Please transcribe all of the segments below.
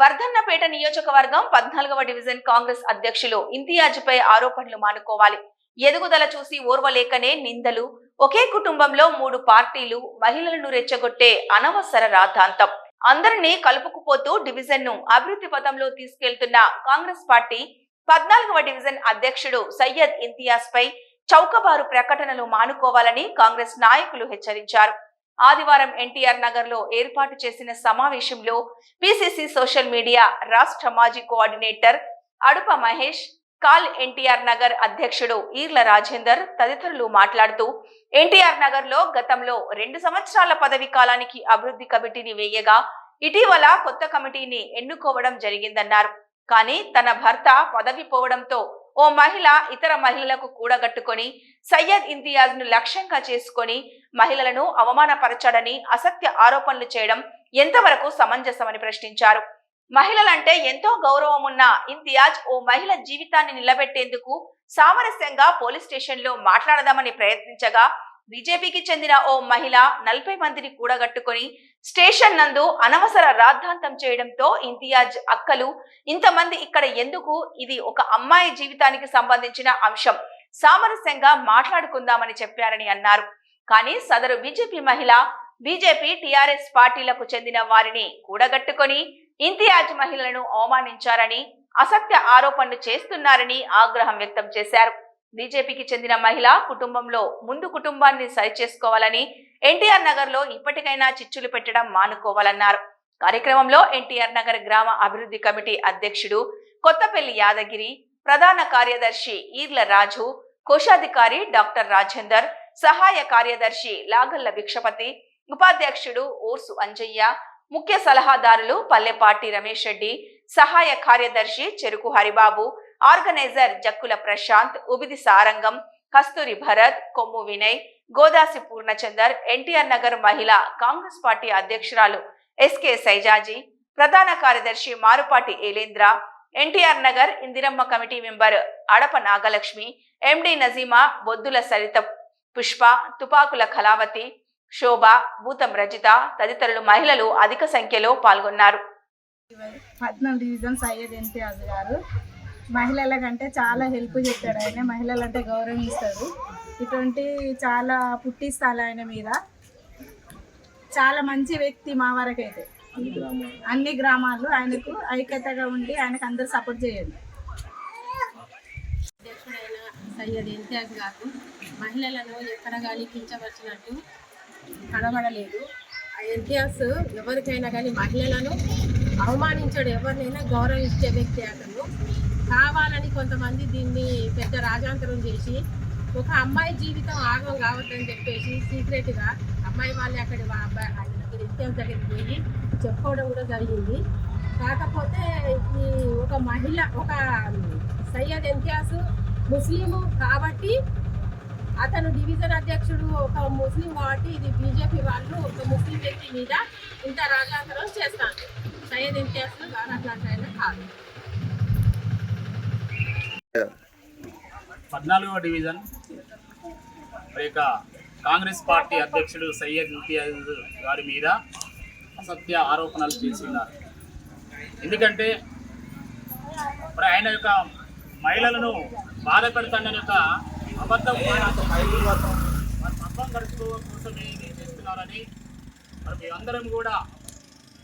వర్ధన్నపేట నియోజకవర్గం పద్నాలుగవ డివిజన్ కాంగ్రెస్ అధ్యక్షులు ఇంతియాజ్పై ఆరోపణలు మానుకోవాలి. ఎదుగుదల చూసి ఓర్వలేకనే నిందలు. ఒకే కుటుంబంలో మూడు పార్టీలు మహిళలను రెచ్చగొట్టే అనవసర రాద్ధాంతం. అందరినీ కలుపుకుపోతూ డివిజన్ను అభివృద్ధి పథంలో తీసుకెళ్తున్న కాంగ్రెస్ పార్టీ పద్నాలుగవ డివిజన్ అధ్యక్షుడు సయ్యద్ ఇంతియాజ్ పై చౌకబారు ప్రకటనలు మానుకోవాలని కాంగ్రెస్ నాయకులు హెచ్చరించారు. ఆదివారం ఎన్టీఆర్ నగర్లో ఏర్పాటు చేసిన సమావేశంలో పిసిసి సోషల్ మీడియా రాష్ట్ర మాజీ కోఆర్డినేటర్ అడుప మహేష్ కాల్ ఎన్టీఆర్ నగర్ అధ్యక్షుడు ఈర్ల రాజేందర్ తదితరులు మాట్లాడుతూ ఎన్టీఆర్ నగర్లో గతంలో రెండు సంవత్సరాల పదవి కాలానికి అభివృద్ధి కమిటీని వేయగా ఇటీవల కొత్త కమిటీని ఎన్నుకోవడం జరిగిందన్నారు. కానీ తన భర్త పదవి పోవడంతో ఓ మహిళ ఇతర మహిళలకు కూడగట్టుకొని సయ్యద్ ఇంతియాజ్ను లక్ష్యంగా చేసుకొని మహిళలను అవమానపరచాడని అసత్య ఆరోపణలు చేయడం ఎంతవరకు సమంజసమని ప్రశ్నించారు. మహిళలంటే ఎంతో గౌరవం ఉన్న ఇంతియాజ్ ఓ మహిళ జీవితాన్ని నిలబెట్టేందుకు సామరస్యంగా పోలీస్ స్టేషన్లో మాట్లాడదామని ప్రయత్నించగా బీజేపీకి చెందిన ఓ మహిళ నలభై మందిని కూడగట్టుకొని స్టేషన్ నందు అనవసర రాద్ధాంతం చేయడంతో ఇంతియాజ్ అక్కలు ఇంతమంది ఇక్కడ ఎందుకు? ఇది ఒక అమ్మాయి జీవితానికి సంబంధించిన అంశం. సామరస్యంగా మాట్లాడుకుందామని చెప్పారని అన్నారు. కానీ సదరు బీజేపీ మహిళ బీజేపీ టిఆర్ఎస్ పార్టీలకు చెందిన వారిని కూడగట్టుకొని ఇంతియాజ్ మహిళలను అవమానించారని అసత్య ఆరోపణలు చేస్తున్నారని ఆగ్రహం వ్యక్తం చేశారు. బీజేపీకి చెందిన మహిళ కుటుంబంలో ముందు కుటుంబాన్ని సరిచేసుకోవాలని ఎన్టీఆర్ నగర్లో ఇప్పటికైనా చిచ్చులు పెట్టడం మానుకోవాలన్నారు. కార్యక్రమంలో ఎన్టీఆర్ నగర్ గ్రామ అభివృద్ధి కమిటీ అధ్యక్షుడు కొత్తపల్లి యాదగిరి ప్రధాన కార్యదర్శి ఈర్ల రాజు కోశాధికారి డాక్టర్ రాజేందర్ సహాయ కార్యదర్శి లాగల్ల భిక్షపతి ఉపాధ్యక్షుడు ఓర్సు అంజయ్య ముఖ్య సలహాదారులు పల్లెపాటి రమేష్ రెడ్డి సహాయ కార్యదర్శి చెరుకు హరిబాబు ఆర్గనైజర్ జక్కుల ప్రశాంత్ ఉబిది సారంగం కస్తూరి భరత్ కొమ్ము వినయ్ గోదాసి పూర్ణచందర్ ఎన్టీఆర్ నగర్ మహిళ కాంగ్రెస్ పార్టీ అధ్యక్షురాలు ఎస్కే సైజాజీ ప్రధాన కార్యదర్శి Marupati Elendra NTR Nagar Indiramma committee member Adapa Nagalakshmi MD Najima Boddula Saritha Pushpa Tupakula Kalavathi Shobha Bhutam Rajitha తదితరులు మహిళలు అధిక సంఖ్యలో పాల్గొన్నారు. పద్నాలుగు డివిజన్స్ అయ్యేది ఎన్టీఆర్ గారు మహిళల కంటే చాలా హెల్ప్ చేస్తాడు ఆయన. మహిళలంటే గౌరవం ఇటువంటి చాలా పుట్టిస్తారు ఆయన మీద. చాలా మంచి వ్యక్తి మా వరకైతే. అన్ని గ్రామాలు ఆయనకు ఐక్యతగా ఉండి ఆయనకు అందరు సపోర్ట్ చేయండి. అధ్యక్షుడైన సయ్యద్ ఇంతియాజ్ గారు మహిళలను ఎక్కడ కానీ కించవచ్చినట్టు కనబడలేదు. ఆ ఇంతియాజ్ ఎవరికైనా కానీ మహిళలను అవమానించడు ఎవరినైనా గౌరవించే వ్యక్తి అతను. కావాలని కొంతమంది దీన్ని పెద్ద రాజాంతరం చేసి ఒక అమ్మాయి జీవితం ఆగం కావద్దని చెప్పేసి సీక్రెట్గా అమ్మాయి వాళ్ళే అక్కడ నిత్యం దగ్గరికి పోయి చెప్పుకోవడం కూడా జరిగింది. కాకపోతే ఈ ఒక మహిళ ఒక సయ్యద్ ఇంతియాజ్ ముస్లిము కాబట్టి అతను డివిజన్ అధ్యక్షుడు ఒక ముస్లిం కాబట్టి ఇది బీజేపీ వాళ్ళు ఒక ముస్లిం వ్యక్తి మీద ఇంత రాజాంతరం చేస్తాను సయ్యద్ ఇంతియాజ్ గారు అట్లాంటి ఆయన కాదు. పద్నాలుగవ డివిజన్. యొక్క కాంగ్రెస్ పార్టీ అధ్యక్షుడు సయ్యద్ ఇంతియాజ్ గారి మీద అసత్య ఆరోపణలు చేస్తున్నారు. ఎందుకంటే ఇప్పుడు ఆయన యొక్క మహిళలను బాధ పెడతానని యొక్క అబద్ధం వారి అబ్బం గడుచుకోవడం కోసమే చేస్తున్నారని మరి మేమందరం కూడా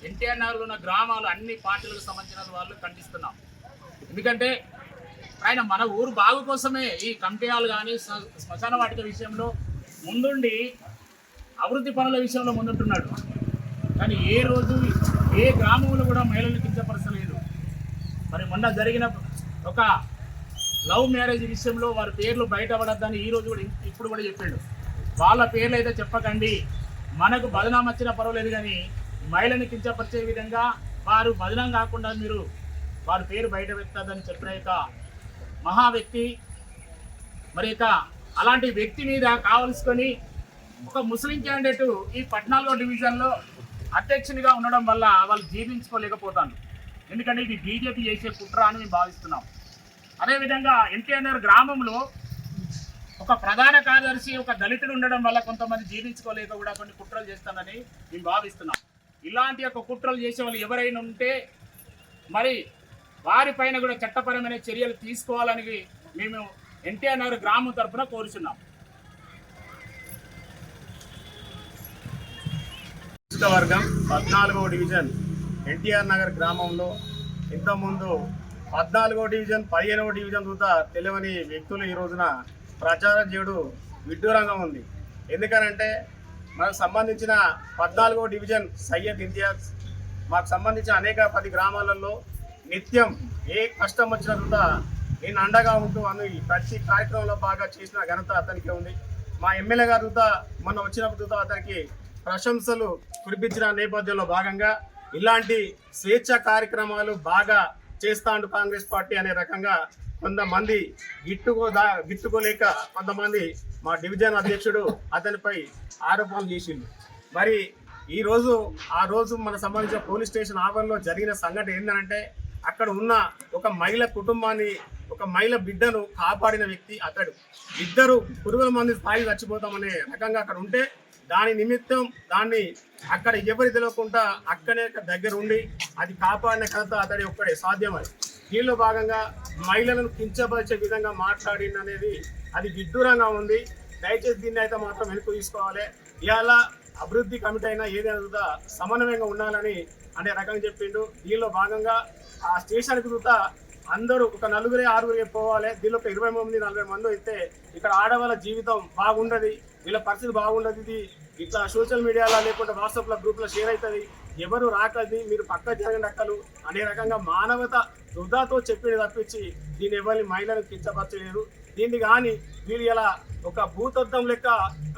ఎన్టీఆర్ నగర్లో ఉన్న గ్రామాలు అన్ని పార్టీలకు సంబంధించిన వాళ్ళు ఖండిస్తున్నాం. ఎందుకంటే ఆయన మన ఊరు బాగు కోసమే ఈ కమిటీలు కానీ శ్మశాన వాటిక విషయంలో ముందుండి అభివృద్ధి పనుల విషయంలో ముందుంటున్నాడు. కానీ ఏ రోజు ఏ గ్రామంలో కూడా మహిళలను కించపరచలేదు. మరి మొన్న జరిగిన ఒక లవ్ మ్యారేజ్ విషయంలో వారి పేర్లు బయటపడద్దని ఈ రోజు కూడా ఇప్పుడు కూడా చెప్పాడు. వాళ్ళ పేర్లు అయితే చెప్పకండి. మనకు బదనాం వచ్చినా పర్వాలేదు కానీ మహిళని కించపరిచే విధంగా వారు బదనాం కాకుండా మీరు వారి పేరు బయట పెట్టద్దని చెప్పిన యొక్క మహా వ్యక్తి మరి ఇక అలాంటి వ్యక్తి మీద కావలసుకొని ఒక ముస్లిం క్యాండిడేట్ ఈ పద్నాలుగో డివిజన్లో అధ్యక్షునిగా ఉండడం వల్ల వాళ్ళు జీర్ణించుకోలేకపోతాను ఎందుకంటే ఇది బీజేపీ చేసే కుట్ర అని మేము భావిస్తున్నాం. అదేవిధంగా ఎన్టీఆర్ గ్రామంలో ఒక ప్రధాన కార్యదర్శి ఒక దళితుడు ఉండడం వల్ల కొంతమంది జీర్ణించుకోలేక కూడా కొన్ని కుట్రలు చేస్తానని మేము భావిస్తున్నాం. ఇలాంటి యొక్క కుట్రలు చేసే వాళ్ళు ఎవరైనా ఉంటే మరి వారిపైన కూడా చట్టపరమైన చర్యలు తీసుకోవాలని మేము ఎన్టీఆర్ నగర్ గ్రామం తరఫున కోరుచున్నాం. వర్గం పద్నాలుగో డివిజన్ ఎన్టీఆర్ నగర్ గ్రామంలో ఇంతకుముందు పద్నాలుగో డివిజన్ పదిహేనవ డివిజన్ చూతా తెలియని వ్యక్తులు ఈ రోజున ప్రచారం చేయడం విడ్డూరంగా ఉంది. ఎందుకనంటే మనకు సంబంధించిన పద్నాలుగో డివిజన్ సయ్యద్ ఇంతియాజ్ మాకు సంబంధించిన అనేక పది గ్రామాలలో నిత్యం ఏ కష్టం వచ్చినా కూడా నేను అండగా ఉంటూ అని ప్రతి కార్యక్రమంలో బాగా చేసిన ఘనత అతనికి ఉంది. మా ఎమ్మెల్యే గారు మొన్న వచ్చినప్పుడు అతనికి ప్రశంసలు కురిపించిన నేపథ్యంలో భాగంగా ఇలాంటి స్వేచ్ఛ కార్యక్రమాలు బాగా చేస్తాండు కాంగ్రెస్ పార్టీ అనే రకంగా కొంతమంది గిట్టుకో దా గిట్టుకోలేక కొంతమంది మా డివిజన్ అధ్యక్షుడు అతనిపై ఆరోపణలు చేసిండు. మరి ఈరోజు ఆ రోజు మనకు సంబంధించిన పోలీస్ స్టేషన్ ఆవరణలో జరిగిన సంఘటన ఏంటంటే అక్కడ ఉన్న ఒక మహిళ కుటుంబాన్ని ఒక మహిళ బిడ్డను కాపాడిన వ్యక్తి అతడు. ఇద్దరు పురుగుల మంది స్థాయి చచ్చిపోతామనే రకంగా అక్కడ ఉంటే దాని నిమిత్తం దాన్ని అక్కడ ఎవరి తెలియకుండా అక్కడే దగ్గర ఉండి అది కాపాడిన కథ అతడి ఒక్కడే సాధ్యమని. దీనిలో భాగంగా మహిళలను కించపరిచే విధంగా మాట్లాడిందనేది అది విడ్డూరంగా ఉంది. దయచేసి దీన్ని అయితే మాత్రం వెనుక తీసుకోవాలి. ఇవాళ అభివృద్ధి కమిటీ అయినా ఏదైనా సమన్వయంగా ఉండాలని అనే రకంగా చెప్పిండు. దీనిలో భాగంగా ఆ స్టేషన్కి చూతా అందరూ ఒక నలుగురే ఆరుగురే పోవాలి. దీనిలో ఒక ఇరవై మంది నలభై మంది అయితే ఇక్కడ ఆడవాళ్ళ జీవితం బాగుండదు. వీళ్ళ పరిస్థితి బాగుండదు ఇది. ఇట్లా సోషల్ మీడియాలో లేకుంటే వాట్సాప్లో గ్రూప్లో షేర్ అవుతుంది. ఎవరు రాకది మీరు పక్క జరగండి అక్కలు అనే రకంగా మానవత వృధాతో చెప్పేది తప్పించి దీని ఎవరిని మహిళలకు కించపరచలేరు. దీన్ని కానీ వీళ్ళు ఇలా ఒక భూతత్వం లెక్క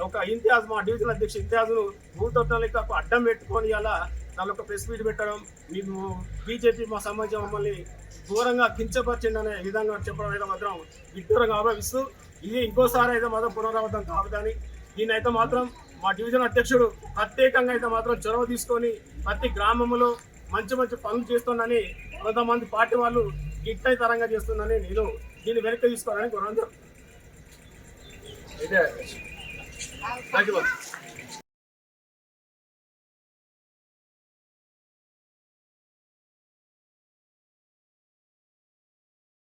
ఒక ఇంతియాజ్ మా డివిజన్ అధ్యక్ష ఇంతియాజ్ను భూతత్వం లెక్క అడ్డం పెట్టుకొని ఇలా దాని ఒక ప్రెస్ మీట్ పెట్టడం మీకు బీజేపీ మా సమాజం మమ్మల్ని దూరంగా కించపరిచింది అనే విధంగా చెప్పడం అయితే మాత్రం విడ్డూరంగా ఆభవిస్తూ ఇది ఇంకోసారి అయితే మాత్రం పునరావృతం కావద్దని కానీ అయితే మాత్రం మా డివిజన్ అధ్యక్షుడు ప్రత్యేకంగా అయితే మాత్రం చొరవ తీసుకొని ప్రతి గ్రామంలో మంచి మంచి పనులు చేస్తుందని కొంతమంది పార్టీ వాళ్ళు గిట్టై తరంగా చేస్తుందని నేను దీన్ని వెనక్కి తీసుకోవాలని కోరదు అయితే థ్యాంక్ ధన్యవాదాలు.